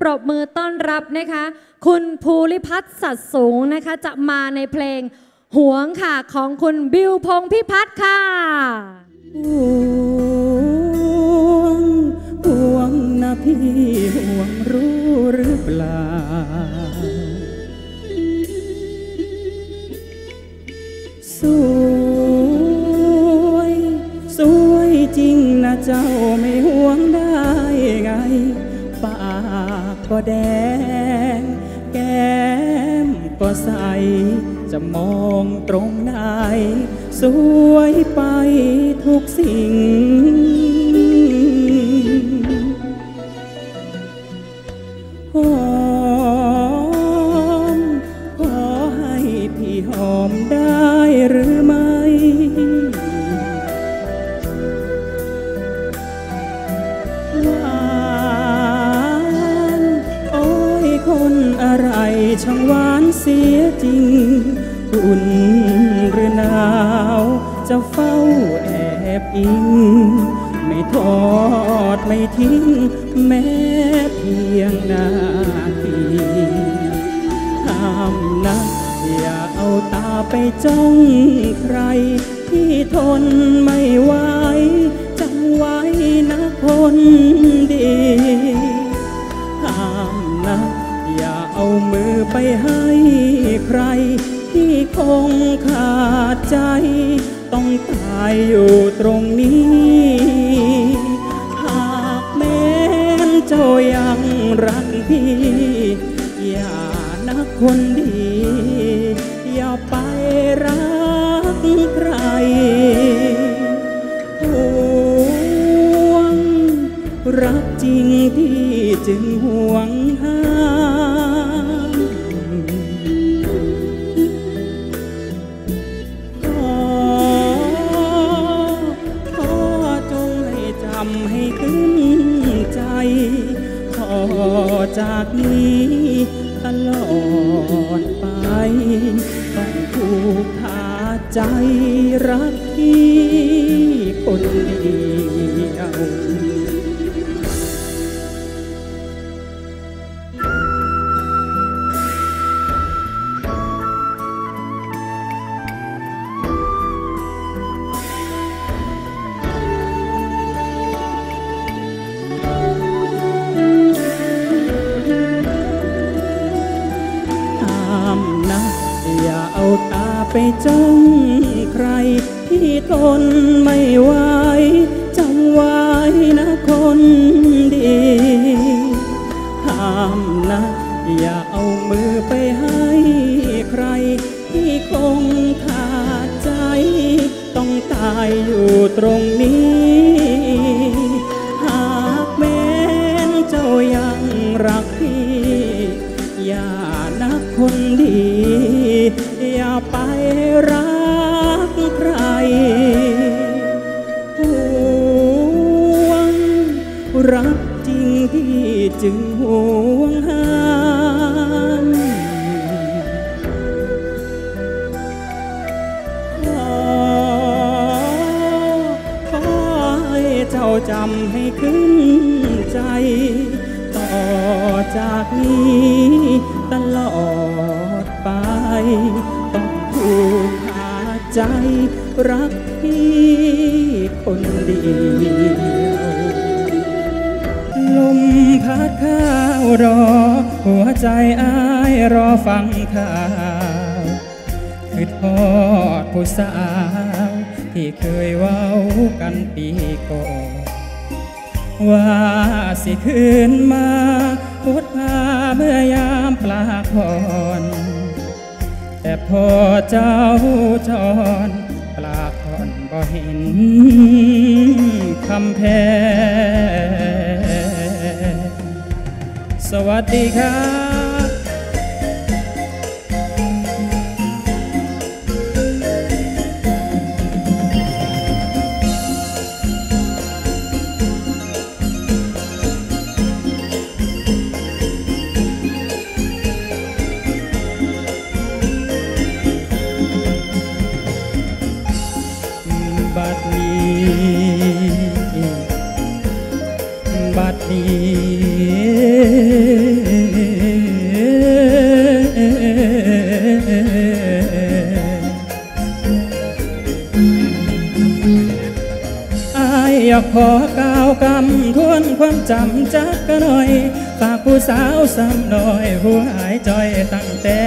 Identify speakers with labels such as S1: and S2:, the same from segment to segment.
S1: ปรบมือต้อนรับนะคะ คุณภูริพัฒน์สัตสูงนะคะ จะมาในเพลงหวงค่ะของคุณบิวพงษ์พิพัฒน์ค่ะ
S2: ห่วงห่วงนะพี่ห่วงรู้หรือเปล่า สวย สวยจริงนะเจ้าไม่ห่วงได้ไงปา ก็แดง แก้มก็ใส จะมองตรงไหน สวยไปทุกสิ่ง จะเฝ้าแอบอิง ไม่ทอดไม่ทิ้ง แม้เพียงนาทีห้ามนะอย่าเอาตาไปจ้องใคร ที่ทนไม่ไหวจำไว้นะคนดีห้ามนะอย่าเอามือไปให้ใครที่คงขาดใจ ต้องตายอยู่ตรงนี้ หากแม้นเจ้ายังรักพี่ อย่านะคนดี อย่าไปรักใครห่วง รักจริงที่จึงห่วงหา จากนี้ตลอดไป ต้องผูกขาดใจรักที่คนเดียว เอาตาไปจ้องใครที่ทนไม่ไหวจำไว้นะคนดี ห้ามนะ อย่าเอามือไปให้ใคร ที่คงขาดใจ ต้องตายอยู่ตรงนี้ วงหามขอขอให้เจ้าจำให้ขึ้นใจ ต่อจากนี้ตลอดไป ต้องผูกขาดใจรัก พัดข้าวรอ หัวใจอ้ายรอฟังข่าวคือทอดผู้สาว ที่เคยเว้ากันปีก่อนว่าสิคืนมาพุดพาเมื่อยามปลาคอนแต่พอเจ้าจรปลาคอนบ่เห็นคำแพง สวัสดีครับ ยากขอกล่าวกำทวนความจำจักก็หน่อย ฝากผู้สาวสำน้อยผู้หายจอยตั้งแต่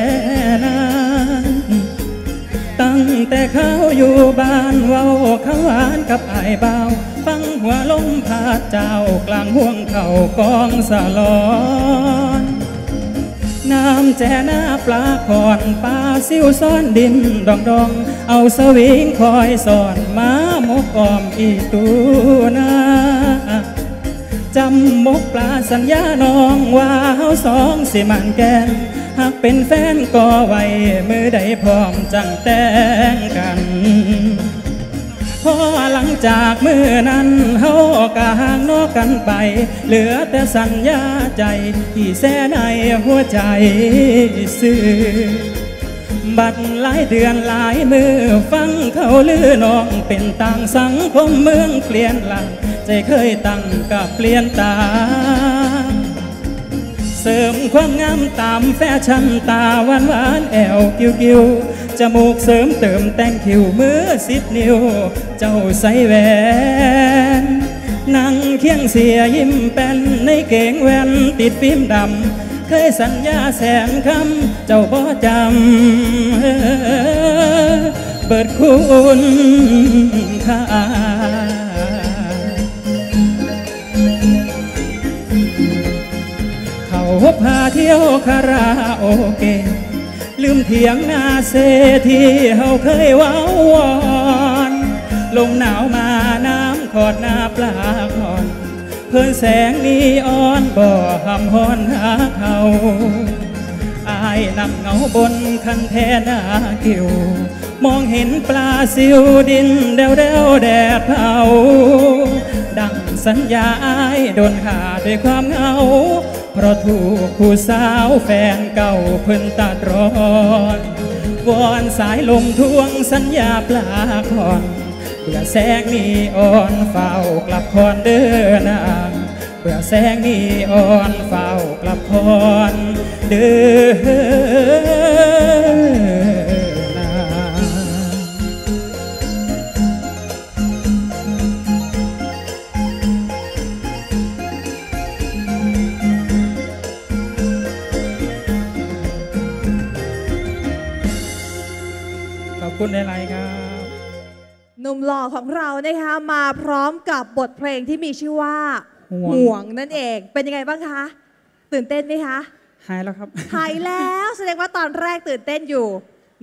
S2: นั้นตั้งแต่เขาอยู่บ้านเว้าเขาหวานกับไอ้ายเบาฟังหัวลมพาดเจ้ากลางห่วงเข่ากองสลอ แจหน้าปลาคอนปลาซิวซ้อนดินดองดอง เอาสวิงคอยสอนมามกออมอีตูนาจำมกปลาสัญญาน้องว่าเฮาสองสิมันแกนหากเป็นแฟนก็ไว้มือใดพร้อมจังแต่งกัน พอหลังจากเมื่อนั้นเฮากะห่างนอกกันไป เหลือแต่สัญญาใจที่แส่ในหัวใจซื่อบัดหลายเดือนหลายมือฟังเขาลือน้องเป็นต่างสังคมเมืองเปลี่ยนหลังใจเคยตั้งกับเปลี่ยนตา เสริมความงามตามแฟชั่นตาหวานหวานแอวกิ้วกิ้ว จมูกเสริมเติมแต่งคิ้วมือสิบนิ้ว เจ้าใส่แหวนนั่งเคียงเสียยิ้มเป็นในเก่งแว่นติดฟิล์มดำ เคยสัญญาแสนคำ เจ้าบ่จำเบิดคุณค่าเขาพาเที่ยวคาราโอเกะ ลืมเถียงนาเซที่เฮาเคยเว้าวอนลงหนาวมาน้ำขอดหน้าปลาคอนเพื่อนแสงนีออนบ่หำฮอนหาเขาอายนำเงาบนคันแทนากิว มองเห็นปลาซิวดินเดวเดวแดดเผาดังสัญญาอายโดนขาด้วยความเหงา เพราะถูกผู้สาวแฟนเก่าเพิ่นตัดร้อนวอนสายลมทวงสัญญาปลาคอนเพื่อแสงนีอ่อนเฝ้ากลับคอนเดินนางเพื่อแสงนีอ่อนเฝ้ากลับคอนเดิน คุณในไลน์ครับ
S3: หนุ่มหล่อของเรานะคะมาพร้อมกับบทเพลงที่มีชื่อว่า
S2: ห่วง
S3: ห่วงนั่นเองเป็นยังไงบ้างคะ ตื่นเต้นไหมคะ
S2: หายแล้วครับ
S3: หายแล้วแสดงว่าตอนแรกตื่นเต้นอยู่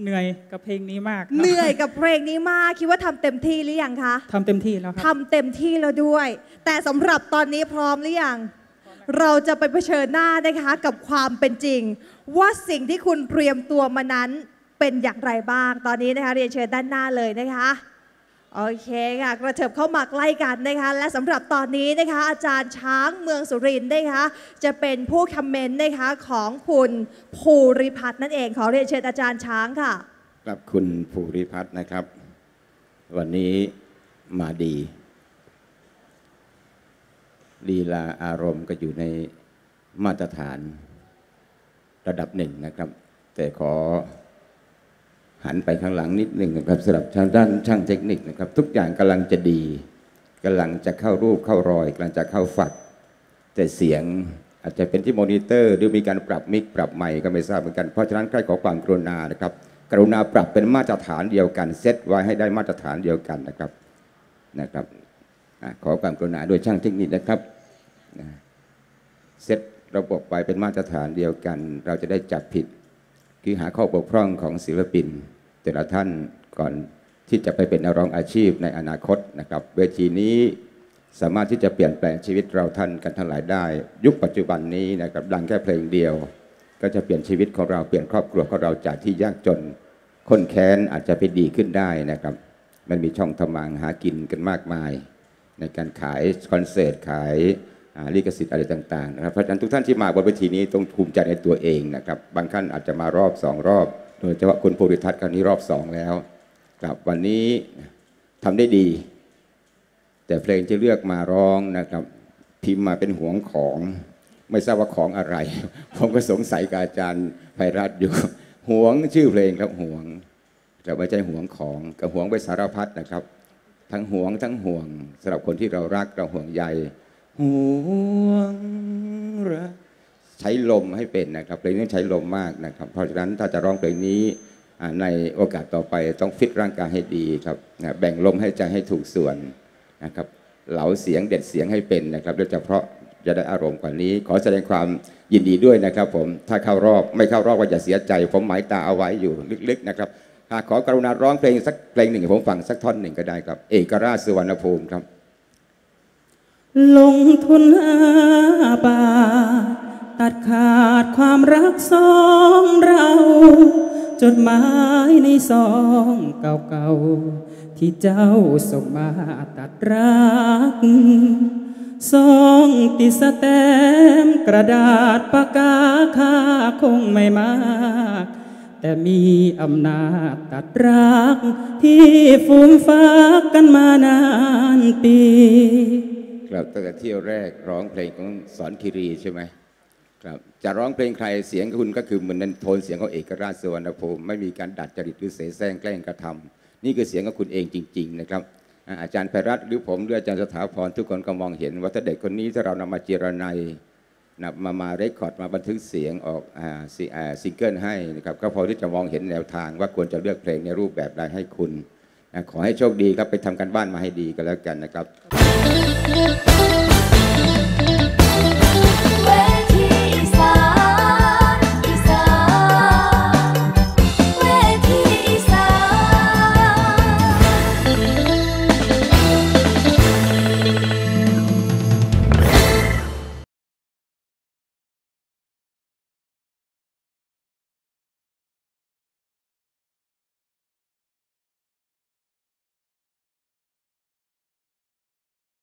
S2: เหนื่อยกับเพลงนี้มากครับ
S3: เหนื่อยกับเพลงนี้มากคิดว่าทำเต็มที่หรือยังคะ
S2: ทำเต็มที่แล้วครับ
S3: ทำเต็มที่แล้วด้วย แต่สำหรับตอนนี้พร้อมหรือยังเราจะไปเผชิญหน้านะคะกับความเป็นจริง ว่าสิ่งที่คุณเตรียมตัวมานั้น เป็นอย่างไรบ้าง ตอนนี้นะคะเรียนเชิญด้านหน้าเลยนะคะโอเคค่ะกระเถิบเข้ามาใกล้กันนะคะ และสำหรับตอนนี้นะคะ อาจารย์ช้างเมืองสุรินทร์นะคะ จะเป็นผู้คอมเมนต์นะคะของคุณภูริพัฒน์นั่นเอง ขอเรียนเชิญอาจารย์ช้างค่ะ
S4: ครับคุณภูริพัฒน์นะครับ วันนี้มาดีลีลาอารมณ์ก็อยู่ในมาตรฐานระดับหนึ่งนะครับ แต่ขอ หันไปข้างหลังนิดหนึ่งนะครับสำหรับทางด้านช่างเทคนิคนะครับ ทุกอย่างกำลังจะดีกำลังจะเข้ารูปเข้ารอยกำลังจะเข้าฝัก แต่เสียงอาจจะเป็นที่มอนิเตอร์ หรือมีการปรับมิกปรับใหม่ก็ไม่ทราบเหมือนกันเพราะฉะนั้นใกล้ขอความกรุณานะครับกรุณาปรับเป็นมาตรฐานเดียวกันเซตไว้ให้ได้มาตรฐานเดียวกันนะครับนะครับขอความกรุณาโดยช่างเทคนิคนะครับเซตระบบไว้เป็นมาตรฐานเดียวกัน เราจะได้จับผิด คือหาข้อบกพร่องของศิลปิน แต่ละท่านก่อนที่จะไปเป็นนักร้องอาชีพในอนาคตนะครับเวทีนี้สามารถที่จะเปลี่ยนแปลงชีวิตเราท่านกันทั้งหลายได้ ยุคปัจจุบันนี้นะครับดังแค่เพลงเดียว ก็จะเปลี่ยนชีวิตของเราเปลี่ยนครอบครัวของเราจากที่ยากจนคนแค้นอาจจะไปดีขึ้นได้นะครับ มันมีช่องทำมาหากินกันมากมาย ในการขายคอนเสิร์ตขาย ลิขสิทธิ์อะไรต่างๆนะครับเพราะฉะนั้นทุกท่านที่มาบนเวทีนี้ต้องภูมิใจในตัวเองนะครับบางท่านอาจจะมารอบสองรอบ โดยเฉพาะคุณภูริทัศน์ครั้งนี้รอบสองแล้วครับวันนี้ทำได้ดี แต่เพลงที่เลือกมาร้องนะครับ พิมพ์มาเป็นห่วงของ ไม่ทราบว่าของอะไร ผมก็สงสัยกับอาจารย์ไพรัตอยู่ห่วงชื่อเพลงครับห่วงแต่ไม่ใช่ห่วงของกับห่วงไปสารพัดนะครับ ทั้งห่วงทั้งห่วงสำหรับคนที่เรารักเราห่วงใย ห่วงรักใช้ลมให้เป็นนะครับเพลงนี้ใช้ลมมากนะครับ เพราะฉะนั้นถ้าจะร้องเพลงนี้ในโอกาสต่อไปต้องฟิตร่างกายให้ดีครับแบ่งลมให้ใจให้ถูกส่วนนะครับเหลาเสียงเด็ดเสียงให้เป็นนะครับโดยเฉพาะจะได้อารมณ์กว่านี้ ขอแสดงความยินดีด้วยนะครับ ผมถ้าเข้ารอบไม่เข้ารอบก็อย่าเสียใจ ผมหมายตาเอาไว้อยู่ลึกๆนะครับหากขอกรุณาร้องเพลงสักเพลงหนึ่งผมฟังสักท่อนหนึ่งก็ได้ครับ เอกราชสุวรรณภูมิครับ
S2: ลงทุนหาบาตัดขาดความรักสองเรา จดหมายในซองเก่าๆ ที่เจ้าส่งมาตัดรักซองติดสแตมกระดาษปากกาค่าคงไม่มากแต่มีอำนาจตัดรักที่ฟูมฟักกันมานานปี
S4: ครับตั้งแต่เที่ยวแรกร้องเพลงของสอนคิรีใช่ไหมครับจะร้องเพลงใครเสียงคุณก็คือเหมือนในโทนเสียงของเอกราชสุวรรณภูมิไม่มีการดัดจริตหรือเสแสร้งแกล้งกระทำนี่คือเสียงของคุณเองจริง ๆ นะครับ อาจารย์ไพรัตหรือผมหรืออาจารย์สถาพรทุกคนก็มองเห็นว่าถ้าเด็กคนนี้ถ้าเรานำมาเจรไนยนะมามาเรคคอร์ดมาบันทึกเสียงออกซิงเกิลให้นะครับก็พอที่จะมองเห็นแนวทางว่าควรจะเลือกเพลงในรูปแบบใดให้คุณ ขอให้โชคดีครับไปทำกันบ้านมาให้ดีก็แล้วกันนะครับ